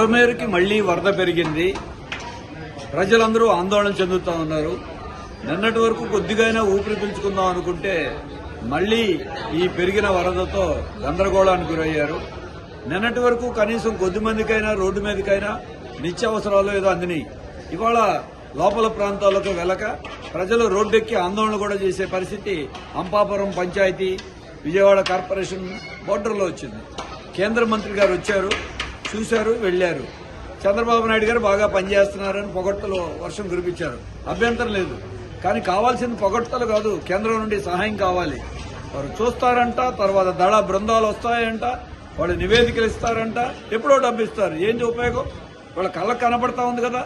బుడమేరుకి మళ్ళీ వరద పెరిగింది. ప్రజలందరూ ఆందోళన చెందుతా ఉన్నారు. నిన్నటి వరకు కొద్దిగైనా ఊపిరి పీల్చుకుందాం అనుకుంటే మళ్ళీ ఈ పెరిగిన వరదతో గందరగోళానికి గురయ్యారు. నిన్నటి వరకు కనీసం కొద్ది మందికైనా రోడ్డు మీదకైనా నిత్యావసరాలు ఏదో అందినాయి. ఇవాళ లోపల ప్రాంతాలకు వెళ్ళక ప్రజలు రోడ్డెక్కి ఆందోళన కూడా చేసే పరిస్థితి అంపాపురం పంచాయతీ విజయవాడ కార్పొరేషన్ బోర్డర్లో వచ్చింది. కేంద్ర మంత్రి గారు వచ్చారు. చూశారు వెళ్ళారు చంద్రబాబు నాయుడు గారు బాగా పనిచేస్తున్నారని పొగడ్తలు వర్షం కురిపించారు. అభ్యంతరం లేదు. కానీ కావాల్సిన పొగడ్తలు కాదు కేంద్రం నుండి సహాయం కావాలి. వారు చూస్తారంట తర్వాత దళ బృందాలు వస్తాయంట వాళ్ళు నివేదికలు ఇస్తారంట ఎప్పుడో డబ్బు ఇస్తారు. ఏంటి ఉపయోగం? వాళ్ళ కళ్ళకు కనబడతా ఉంది కదా.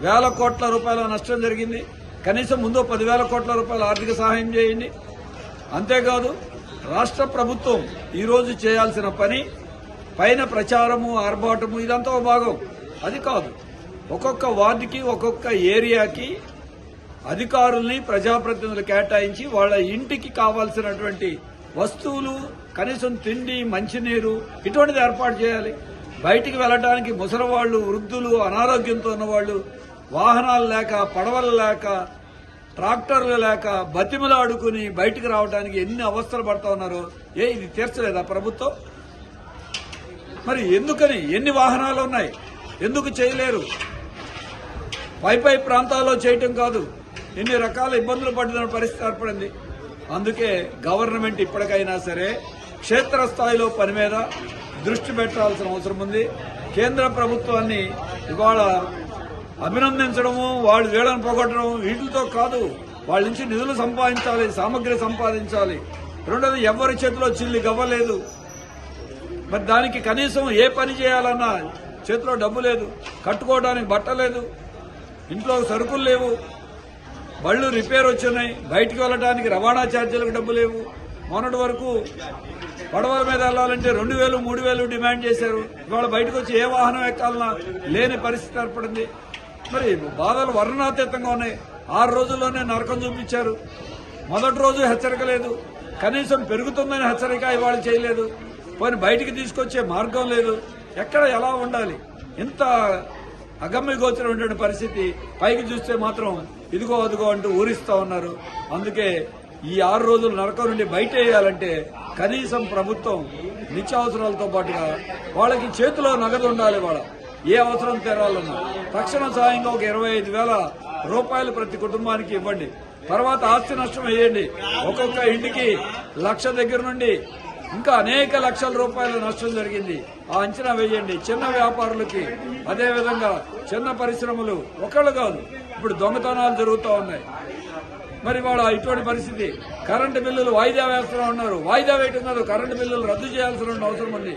వేల కోట్ల రూపాయల నష్టం జరిగింది. కనీసం ముందు పదివేల కోట్ల రూపాయల ఆర్థిక సహాయం చేయండి. అంతేకాదు రాష్ట్ర ప్రభుత్వం ఈరోజు చేయాల్సిన పని పైన ప్రచారము ఆర్భాటము ఇదంతా ఒక భాగం. అది కాదు. ఒక్కొక్క వార్డుకి ఒక్కొక్క ఏరియాకి అధికారుల్ని ప్రజాప్రతినిధులు కేటాయించి వాళ్ళ ఇంటికి కావాల్సినటువంటి వస్తువులు కనీసం తిండి మంచినీరు ఇటువంటిది ఏర్పాటు చేయాలి. బయటికి వెళ్ళడానికి ముసలివాళ్ళు వృద్ధులు అనారోగ్యంతో ఉన్నవాళ్ళు వాహనాలు లేక పడవలు లేక ట్రాక్టర్లు లేక బతిమలాడుకుని బయటికి రావడానికి ఎన్ని అవస్థలు పడతా ఉన్నారో ఏ ఇది తీర్చలేదా ప్రభుత్వం? మరి ఎందుకని? ఎన్ని వాహనాలు ఉన్నాయి? ఎందుకు చేయలేరు? పైపై ప్రాంతాల్లో చేయటం కాదు. ఎన్ని రకాల ఇబ్బందులు పడిన పరిస్థితి ఏర్పడింది? అందుకే గవర్నమెంట్ ఇప్పటికైనా సరే క్షేత్రస్థాయిలో పని మీద దృష్టి పెట్టాల్సిన అవసరం ఉంది. కేంద్ర ప్రభుత్వాన్ని ఇవాళ అభినందించడము వాళ్ళు వీళ్ళని పోగొట్టడం వీటితో కాదు. వాళ్ళ నుంచి నిధులు సంపాదించాలి సామగ్రి సంపాదించాలి. రెండోది ఎవరి చేతిలో చిల్లి గవ్వలేదు? మరి దానికి కనీసం ఏ పని చేయాలన్నా చేతిలో డబ్బు లేదు కట్టుకోవడానికి బట్ట లేదు ఇంట్లో సరుకులు లేవు బళ్ళు రిపేర్ వచ్చున్నాయి బయటికి వెళ్ళడానికి రవాణా ఛార్జీలకు డబ్బు లేవు. మొన్నటి వరకు పడవల మీద వెళ్ళాలంటే రెండు వేలు మూడు వేలు డిమాండ్ చేశారు. ఇవాళ బయటకు వచ్చి ఏ వాహనం ఎక్కాలన్నా లేని పరిస్థితి ఏర్పడింది. మరి బాధలు వర్ణాతీతంగా ఉన్నాయి. ఆరు రోజుల్లోనే నరకం చూపించారు. మొదటి రోజు హెచ్చరిక లేదు. కనీసం పెరుగుతుందని హెచ్చరిక ఇవాళ చేయలేదు. పోనీ బయటికి తీసుకొచ్చే మార్గం లేదు. ఎక్కడ ఎలా ఉండాలి? ఇంత అగమ్య గోచరమైనటువంటి పరిస్థితి పైకి చూస్తే మాత్రం ఇదిగో అదిగో అంటూ ఊరిస్తూ ఉన్నారు. అందుకే ఈ ఆరు రోజులు నరకం నుండి బయట వేయాలంటే కనీసం ప్రభుత్వం నిత్యావసరాలతో పాటుగా వాళ్ళకి చేతిలో నగదు ఉండాలి వాళ్ళ. ఏ అవసరం తెరాలన్నా. తక్షణ సాయంగా ఒక ఇరవై ఐదు వేల రూపాయలు ప్రతి కుటుంబానికి ఇవ్వండి. తర్వాత ఆస్తి నష్టం వేయండి. ఒక్కొక్క ఇంటికి లక్ష దగ్గర నుండి ఇంకా అనేక లక్షల రూపాయల నష్టం జరిగింది. ఆ అంచనా వేయండి. చిన్న వ్యాపారులకి అదేవిధంగా చిన్న పరిశ్రమలు ఒకళ్ళు కాదు. ఇప్పుడు దొంగతనాలు జరుగుతూ ఉన్నాయి. మరి వాడు ఇటువంటి పరిస్థితి కరెంటు బిల్లులు వాయిదా వేస్తూ ఉన్నారు. వాయిదా వేయటం కాదు కరెంటు బిల్లులు రద్దు చేయాల్సిన అవసరం ఉంది.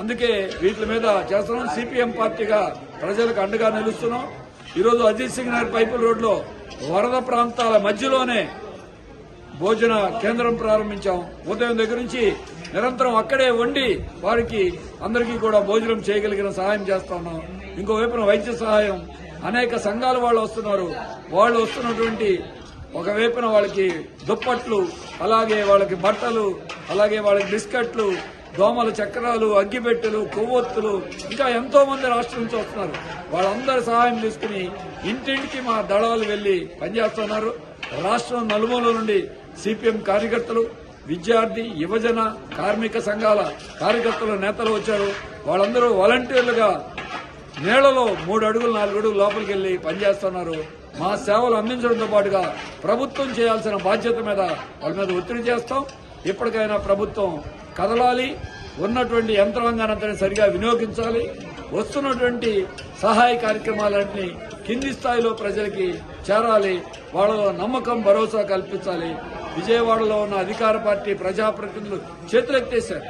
అందుకే వీటి మీద చేస్తున్నాం. సిపిఎం పార్టీగా ప్రజలకు అండగా నిలుస్తున్నాం. ఈరోజు అజిత్ సింగ్ నగర్ పైపుల్ రోడ్లో వరద ప్రాంతాల మధ్యలోనే భోజన కేంద్రం ప్రారంభించాం. ఉదయం దగ్గర నుంచి నిరంతరం అక్కడే వండి వారికి అందరికీ కూడా భోజనం చేయగలిగిన సహాయం చేస్తా ఉన్నాం. ఇంకో వైపున వైద్య సహాయం. అనేక సంఘాల వాళ్ళు వస్తున్నారు. వాళ్ళు వస్తున్నటువంటి ఒక వైపున వాళ్ళకి దుప్పట్లు అలాగే వాళ్ళకి బట్టలు అలాగే వాళ్ళకి బిస్కెట్లు దోమల చక్రాలు అగ్గిపెట్టెలు కొవ్వొత్తులు ఇంకా ఎంతో మంది రాష్ట్రం నుంచి వస్తున్నారు. వాళ్ళందరి సహాయం తీసుకుని ఇంటింటికి మా దళాలు వెళ్ళి పనిచేస్తున్నారు. రాష్ట్రం నలుమూల నుండి సిపిఎం కార్యకర్తలు విద్యార్థి యువజన కార్మిక సంఘాల కార్యకర్తలు నేతలు వచ్చారు. వాళ్ళందరూ వాలంటీర్లుగా నేలలో మూడు అడుగులు నాలుగు అడుగులు లోపలికి వెళ్ళి పనిచేస్తున్నారు. మా సేవలు అందించడంతో పాటుగా ప్రభుత్వం చేయాల్సిన బాధ్యత మీద వాళ్ళ మీద ఒత్తిడి చేస్తాం. ఇప్పటికైనా ప్రభుత్వం కదలాలి. ఉన్నటువంటి యంత్రాంగానంతని సరిగా వినియోగించాలి. వస్తున్నటువంటి సహాయ కార్యక్రమాలన్నీ కింది స్థాయిలో ప్రజలకి చేరాలి. వాళ్ళలో నమ్మకం భరోసా కల్పించాలి. విజయవాడలో ఉన్న అధికార పార్టీ ప్రజాప్రతినిధులు చేతులెత్తేశారు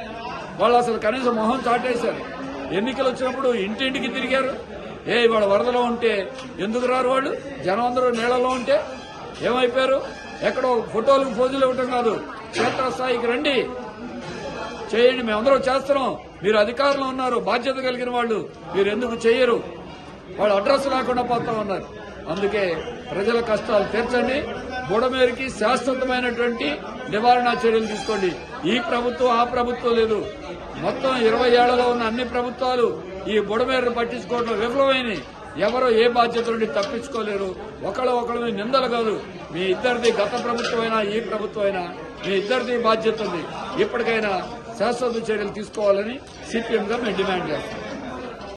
వాళ్ళు అసలు కనీసం మొహం చాటేశారు. ఎన్నికలు వచ్చినప్పుడు ఇంటింటికి తిరిగారు. ఏ ఇవాళ వరదలో ఉంటే ఎందుకు రారు వాళ్ళు? జనం అందరూ నీళ్ళలో ఉంటే ఏమైపోయారు? ఎక్కడో ఫోటోలు ఫోజులు ఇవ్వటం కాదు. క్షేత్రస్థాయికి రండి. చేయండి. మేమందరం చేస్తున్నాం. మీరు అధికారంలో ఉన్నారు. బాధ్యత కలిగిన వాళ్ళు. మీరు ఎందుకు చేయరు? వాళ్ళు అడ్రస్ లేకుండా పోతా ఉన్నారు. అందుకే ప్రజల కష్టాలు తీర్చండి. బుడమేరికి శాశ్వతమైనటువంటి నివారణ చర్యలు తీసుకోండి. ఈ ప్రభుత్వం ఆ ప్రభుత్వం లేదు. మొత్తం ఇరవై ఏళ్ళలో ఉన్న అన్ని ప్రభుత్వాలు ఈ బుడమేరును పట్టించుకోవడం విఫలమైనవి ఎవరో ఏ బాధ్యత నుండి తప్పించుకోలేరు. ఒకళ్ళు ఒకళ్ళు నిందలు కాదు. మీ ఇద్దరిది గత ప్రభుత్వం అయినా ఈ ప్రభుత్వం అయినా మీ ఇద్దరిది బాధ్యత ఉంది. ఇప్పటికైనా శాశ్వత చర్యలు తీసుకోవాలని సిపిఎం గా మేము డిమాండ్ చేస్తాం